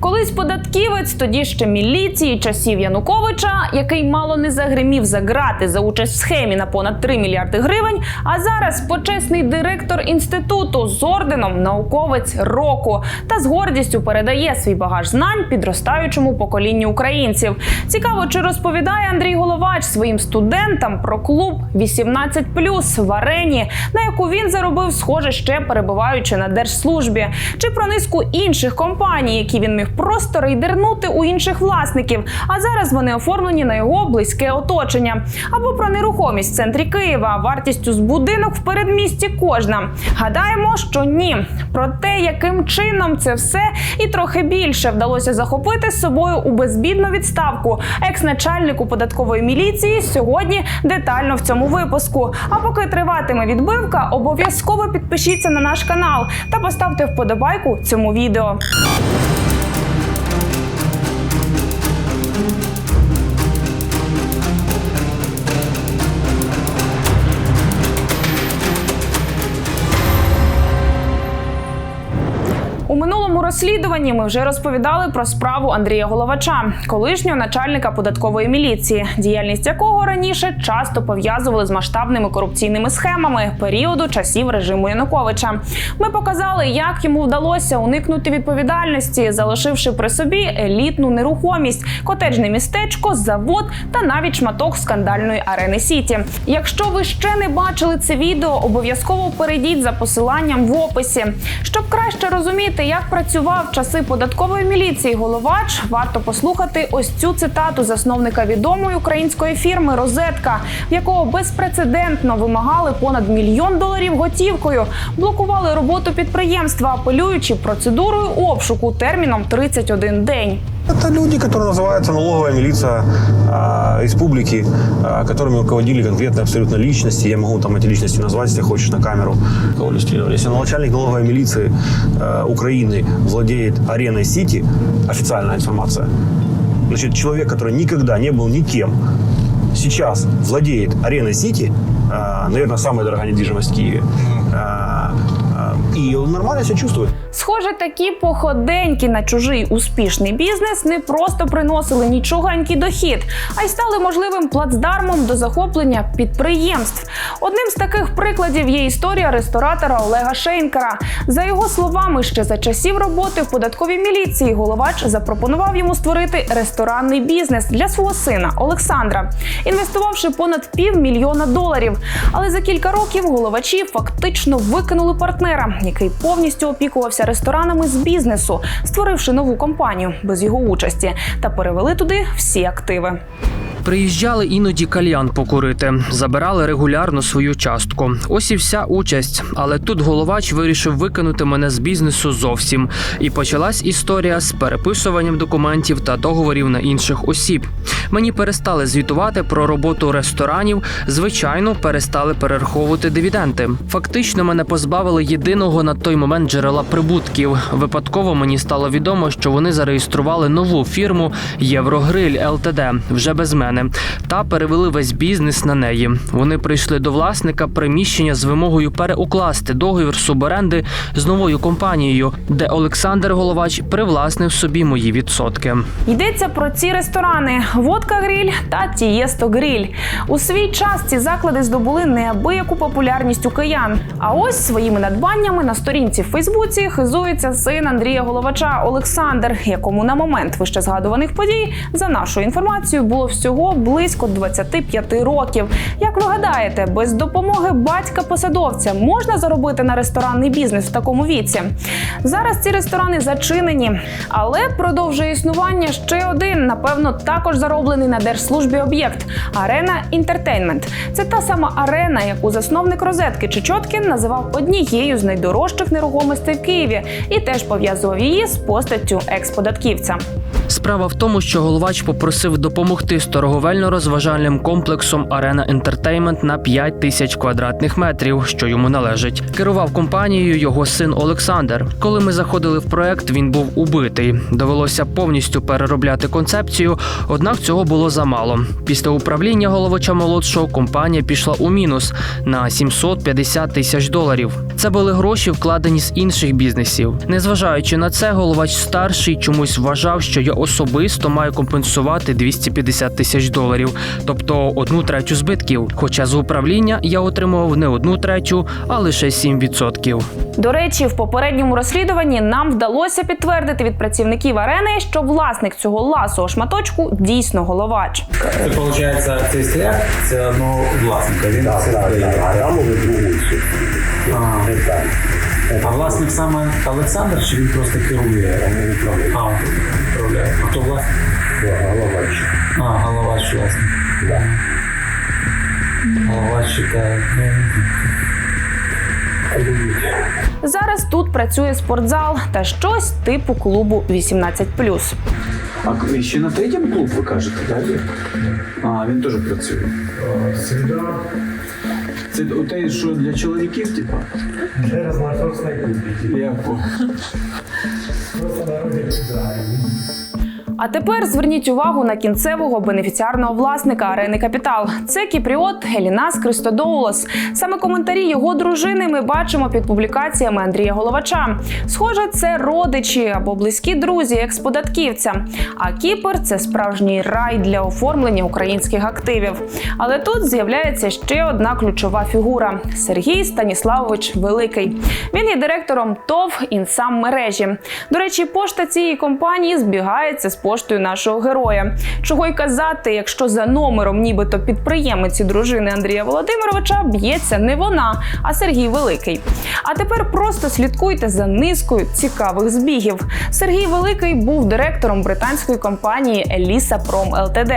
Колись податківець, тоді ще міліції часів Януковича, який мало не загримів за грати за участь в схемі на понад 3 мільярди гривень. А зараз почесний директор інституту з орденом науковець року та з гордістю передає свій багаж знань підростаючому поколінню українців. Цікаво, чи розповідає Андрій Головач своїм студентам про клуб 18+, в арені, на яку він заробив, схоже, ще перебуваючи на держслужбі, чи про низку інших компаній, які він міг просто рейдернути у інших власників. А зараз вони оформлені на його близьке оточення, або про нерухомість в центрі Києва, вартістю з будинок в передмісті кожна. Гадаємо, що ні. Про те, яким чином це все і трохи більше вдалося захопити з собою у безбідну відставку екс-начальнику податкової міліції сьогодні детально в цьому випуску. А поки триватиме відбивка, обов'язково підпишіться на наш канал та поставте вподобайку цьому відео. Розслідуванні ми вже розповідали про справу Андрія Головача, колишнього начальника податкової міліції, діяльність якого раніше часто пов'язували з масштабними корупційними схемами періоду часів режиму Януковича. Ми показали, як йому вдалося уникнути відповідальності, залишивши при собі елітну нерухомість, котеджне містечко, завод та навіть шматок скандальної арени Сіті. Якщо ви ще не бачили це відео, обов'язково перейдіть за посиланням в описі. Щоб краще розуміти, як працював в часи податкової міліції головач, варто послухати ось цю цитату засновника відомої української фірми Розетка, в якого безпрецедентно вимагали понад мільйон доларів готівкою, блокували роботу підприємства, апелюючи процедурою обшуку терміном 31 день. Это люди, которые называются налоговая милиция а, республики, а, которыми руководили конкретные абсолютно личности. Я могу там эти личности назвать, если хочешь, на камеру. Если начальник налоговой милиции а, Украины владеет ареной Сити, официальная информация, значит, человек, который никогда не был никем, сейчас владеет ареной Сити, а, наверное, самая дорогая недвижимость в Киеве, а, и нормально себя чувствует. Схоже, такі походеньки на чужий успішний бізнес не просто приносили нічогенький дохід, а й стали можливим плацдармом до захоплення підприємств. Одним з таких прикладів є історія ресторатора Олега Шейнкера. За його словами, ще за часів роботи в податковій міліції головач запропонував йому створити ресторанний бізнес для свого сина Олександра, інвестувавши понад півмільйона доларів. Але за кілька років головачі фактично викинули партнера, який повністю опікувався ресторанами з бізнесу, створивши нову компанію без його участі, та перевели туди всі активи. Приїжджали іноді кальян покурити, забирали регулярно свою частку. Ось і вся участь. Але тут головач вирішив викинути мене з бізнесу зовсім. І почалась історія з переписуванням документів та договорів на інших осіб. Мені перестали звітувати про роботу ресторанів. Звичайно, перестали перераховувати дивіденти. Фактично, мене позбавили єдиного на той момент джерела прибутків. Випадково мені стало відомо, що вони зареєстрували нову фірму Єврогриль ЛТД вже без мене та перевели весь бізнес на неї. Вони прийшли до власника приміщення з вимогою переукласти договір суборенди з новою компанією, де Олександр Головач привласнив собі мої відсотки. Йдеться про ці ресторани: Водка Гриль та Тієсто Гриль. У свій час ці заклади здобули неабияку популярність у киян. А ось своїми надбаннями на сторінці в Фейсбуці хизується син Андрія Головача Олександр, якому на момент вище згадуваних подій, за нашою інформацією, було всього близько 25 років. Як ви гадаєте, без допомоги батька-посадовця можна заробити на ресторанний бізнес в такому віці? Зараз ці ресторани зачинені, але продовжує існування ще один, напевно, також зароблений на держслужбі об'єкт арена інтертейнмент. Це та сама арена, яку засновник розетки Чечоткін називав однією з найдорожчих нерухомостей в Києві, і теж пов'язував її з постаттю екс-податківця. Справа в тому, що головач попросив допомогти з торговельно-розважальним комплексом Арена Ентертеймент на 5 тисяч квадратних метрів, що йому належить. Керував компанією його син Олександр. Коли ми заходили в проект, він був убитий. Довелося повністю переробляти концепцію. Однак цього було замало. Після управління головача молодшого компанія пішла у мінус на 750 тисяч доларів. Це були гроші, вкладені з інших бізнесів. Незважаючи на це, головач старший чомусь вважав, що я особисто маю компенсувати 250 тисяч доларів, тобто одну третю збитків. Хоча з управління я отримував не одну третю, а лише 7%. До речі, в попередньому розслідуванні нам вдалося підтвердити від працівників арени, що власник цього ласого шматочку дійсно головач. Це виходить, цей стояк це одного власника. Він Так, це так, стоїть. так. А А, Так. а власник саме Олександр, чи він просто керує? А, управляє. А хто власник? Головач. А, головач власник. Да. Головач чекає. Зараз тут працює спортзал та щось типу клубу 18+. А ще на третьому клуб ви кажете, так? А, він теж працює. Це те, що для чоловіків, типа? Я по- А тепер зверніть увагу на кінцевого бенефіціарного власника арени Капітал. Це кіпріот Гелінас Кристодоулос. Саме коментарі його дружини ми бачимо під публікаціями Андрія Головача. Схоже, це родичі або близькі друзі експодатківця. А Кіпр це справжній рай для оформлення українських активів. Але тут з'являється ще одна ключова фігура Сергій Станіславович Великий. Він є директором ТОВ інсам мережі. До речі, пошта цієї компанії збігається з поштою нашого героя. Чого й казати, якщо за номером, нібито підприємиці дружини Андрія Володимировича б'ється не вона, а Сергій Великий. А тепер просто слідкуйте за низкою цікавих збігів. Сергій Великий був директором британської компанії Еліса Пром ЛТД,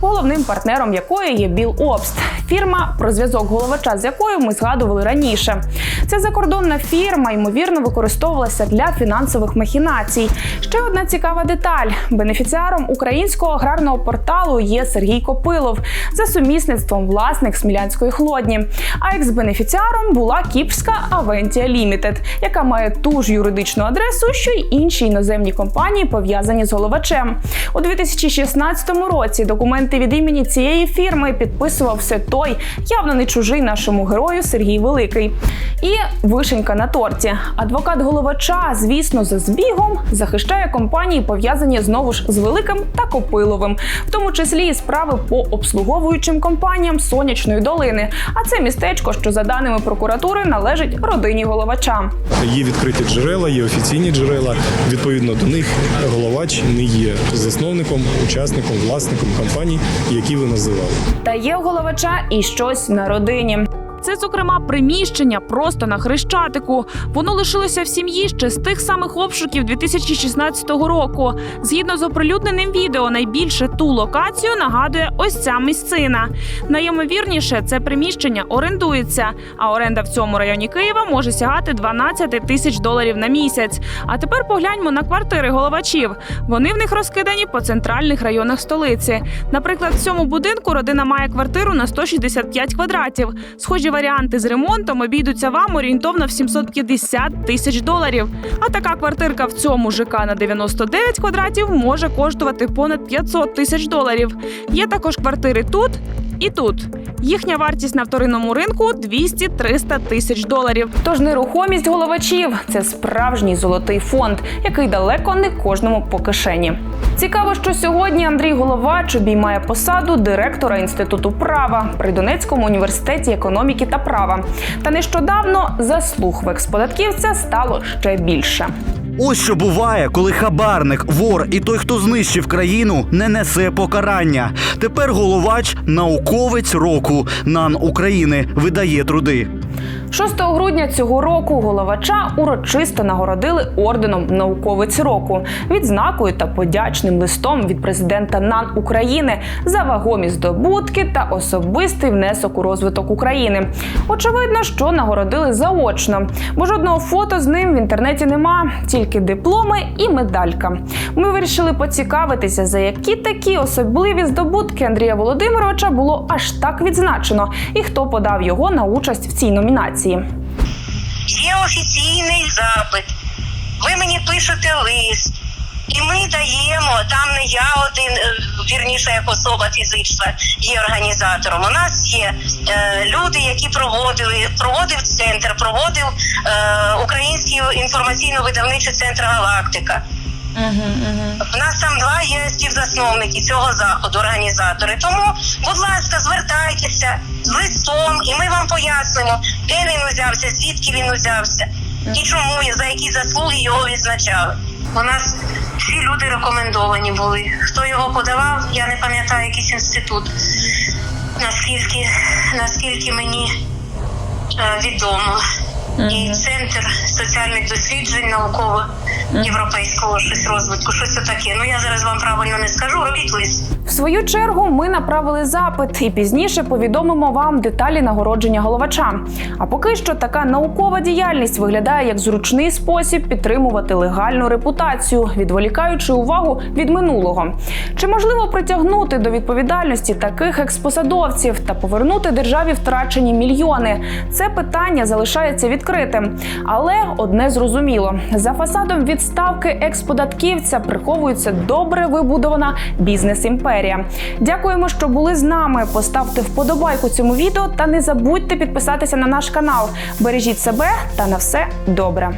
головним партнером якої є Біл Обст, фірма, про зв'язок головача з якою ми згадували раніше. Ця закордонна фірма ймовірно використовувалася для фінансових махінацій. Ще одна цікава деталь: бенефіціаром українського аграрного порталу є Сергій Копилов за сумісництвом власник Смілянської хлодні. А екс-бенефіціаром була кіпрська Aventia Limited, яка має ту ж юридичну адресу, що й інші іноземні компанії, пов'язані з головачем. У 2016 році документи від імені цієї фірми підписував все той, явно не чужий нашому герою Сергій Великий. І вишенька на торті. Адвокат головача, звісно, за збігом захищає компанії, пов'язані знову ж з великим та Копиловим, в тому числі і справи по обслуговуючим компаніям сонячної долини. А це містечко, що за даними прокуратури належить родині головача. Є відкриті джерела, є офіційні джерела. Відповідно до них головач не є засновником, учасником, власником компаній, які ви називали. Та є у головача і щось на родині. Це, зокрема, приміщення просто на хрещатику. Воно лишилося в сім'ї ще з тих самих обшуків 2016 року. Згідно з оприлюдненим відео, найбільше ту локацію нагадує ось ця місцина. Найімовірніше, це приміщення орендується, а оренда в цьому районі Києва може сягати 12 тисяч доларів на місяць. А тепер погляньмо на квартири головачів. Вони в них розкидані по центральних районах столиці. Наприклад, в цьому будинку родина має квартиру на 165 квадратів. Схожі варіанти з ремонтом обійдуться вам орієнтовно в 750 тисяч доларів. А така квартирка в цьому ЖК на 99 квадратів може коштувати понад 500 тисяч доларів. Є також квартири тут і тут. Їхня вартість на вторинному ринку 200-300 тисяч доларів. Тож нерухомість головачів це справжній золотий фонд, який далеко не кожному по кишені. Цікаво, що сьогодні Андрій Головач обіймає посаду директора інституту права при Донецькому університеті економіки та права. Та нещодавно заслуг в експодатківця стало ще більше. Ось що буває, коли хабарник, вор і той, хто знищив країну, не несе покарання. Тепер головач, науковець року НАН України видає труди. 6 грудня цього року головача урочисто нагородили орденом науковець року, відзнакою та подячним листом від президента НАН України за вагомі здобутки та особистий внесок у розвиток України. Очевидно, що нагородили заочно, бо жодного фото з ним в інтернеті нема, тільки дипломи і медалька. Ми вирішили поцікавитися, за які такі особливі здобутки Андрія Володимировича було аж так відзначено, і хто подав його на участь в цій номінації. Є офіційний запит. Ви мені пишете лист, і ми даємо. Там не я один. е, вірніше як особа фізична є організатором. У нас є е, люди, які проводили, проводив центр, проводив е, Український інформаційно-видавничий центр Галактика. У нас там є цього заходу, організатори. Тому, будь ласка, звертайтеся з листом, і ми вам пояснимо, де він узявся, звідки він узявся, і чому за які заслуги його відзначали. У нас всі люди рекомендовані були. Хто його подавав, я не пам'ятаю якийсь інститут. Наскільки, наскільки мені е, відомо. І центр соціальних досліджень науково європейського щось розвитку, щось таке. Ну я зараз вам правильно не скажу. Робіть лист. В свою чергу ми направили запит і пізніше повідомимо вам деталі нагородження головача. А поки що така наукова діяльність виглядає як зручний спосіб підтримувати легальну репутацію, відволікаючи увагу від минулого. Чи можливо притягнути до відповідальності таких експосадовців та повернути державі втрачені мільйони? Це питання залишається відкритим. Але одне зрозуміло: за фасадом відставки експодатківця приховується добре вибудована бізнес-імперія. Дякуємо, що були з нами. Поставте вподобайку цьому відео та не забудьте підписатися на наш канал. Бережіть себе та на все добре.